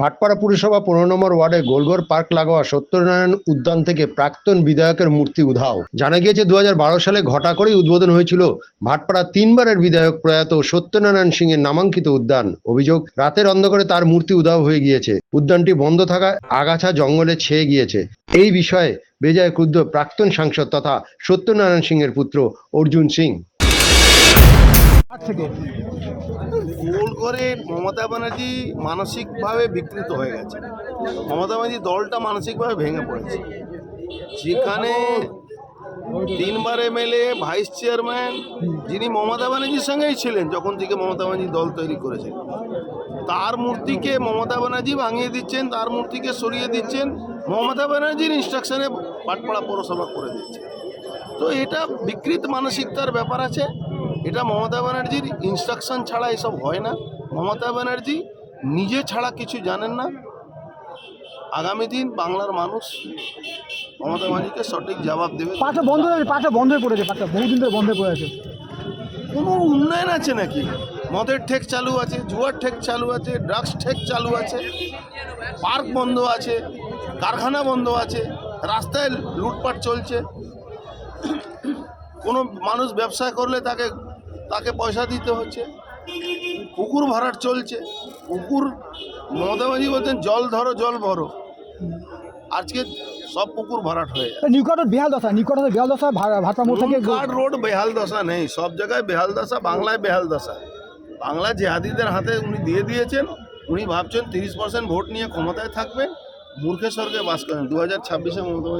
ভাটপাড়া পুরসভা পনেরো নম্বর ওয়ার্ডে গোলঘর পার্ক লাগোয়া সত্যনারায়ণ উদ্যান থেকে প্রাক্তন বিধায়কের মূর্তি উধাও। জানা গিয়েছে দু হাজার বারো সালে ঘটা করেই উদ্বোধন হয়েছিল ভাটপাড়া তিনবারের বিধায়ক প্রয়াত সত্যনারায়ণ সিং এর নামাঙ্কিত উদ্যান। অভিযোগ, রাতের অন্ধকারে তার মূর্তি উধাও হয়ে গিয়েছে। উদ্যানটি বন্ধ থাকায় আগাছা জঙ্গলে ছেয়ে গিয়েছে। এই বিষয়ে বেজায় ক্রুদ্ধ প্রাক্তন সাংসদ তথা সত্যনারায়ণ সিং এর পুত্র অর্জুন সিং। ভুল করে মমতা ব্যানার্জি মানসিকভাবে বিকৃত হয়ে গেছে। মমতা ব্যানার্জি দলটা মানসিকভাবে ভেঙে পড়েছে। যেখানে তিনবার এমএলএ, ভাইস চেয়ারম্যান যিনি মমতা ব্যানার্জির সঙ্গেই ছিলেন যখন থেকে মমতা ব্যানার্জি দল তৈরি করেছেন। তার মূর্তিকে মমতা ব্যানার্জি ভাঙিয়ে দিচ্ছেন, তার মূর্তিকে সরিয়ে দিচ্ছেন, মমতা ব্যানার্জির ইনস্ট্রাকশনে পাটপাড়া পৌরসভা করে দিচ্ছে তো এটা বিকৃত মানসিকতার ব্যাপার আছে। এটা মমতা ব্যানার্জির ইনস্ট্রাকশন ছাড়া এসব হয় না। মমতা ব্যানার্জি নিজে ছাড়া কিছু জানেন না। আগামী দিন বাংলার মানুষ মমতা ব্যানার্জিকে সঠিক জবাব দেবে। পাঠা বন্ধ হয়ে পাঁচটা বন্ধ হয়ে পড়েছে পাঁচটা বহুদিন ধরে বন্ধ পড়ে আছে। কোনো উন্নয়ন আছে নাকি? মদের ঠেক চালু আছে জুয়ার ঠেক চালু আছে ড্রাগস ঠেক চালু আছে পার্ক বন্ধ আছে কারখানা বন্ধ আছে রাস্তায় লুটপাট চলছে। কোনো মানুষ ব্যবসা করলে তাকে তাকে পয়সা দিতে হচ্ছে। পুকুর ভরাট চলছে। পুকুর মমতা ব্যানার্জি বলছেন জল ধরো জল ভরো। আজকে সব পুকুর ভরাট হয়ে যায় নিকটের বেহাল দশা নিকটের বেহাল দশা ভা- ভাটপা মোড় থেকে কার্ড রোড বেহাল দশা নেই। সব জায়গায় বেহাল দশা বাংলায় বেহাল দশা। বাংলা জেহাদিদের হাতে উনি দিয়ে দিয়েছেন। উনি ভাবছেন তিরিশ পার্সেন্ট ভোট নিয়ে ক্ষমতায় থাকবেন। মূর্খের স্বর্গে বাস করেন। দু হাজার ছাব্বিশে মমতা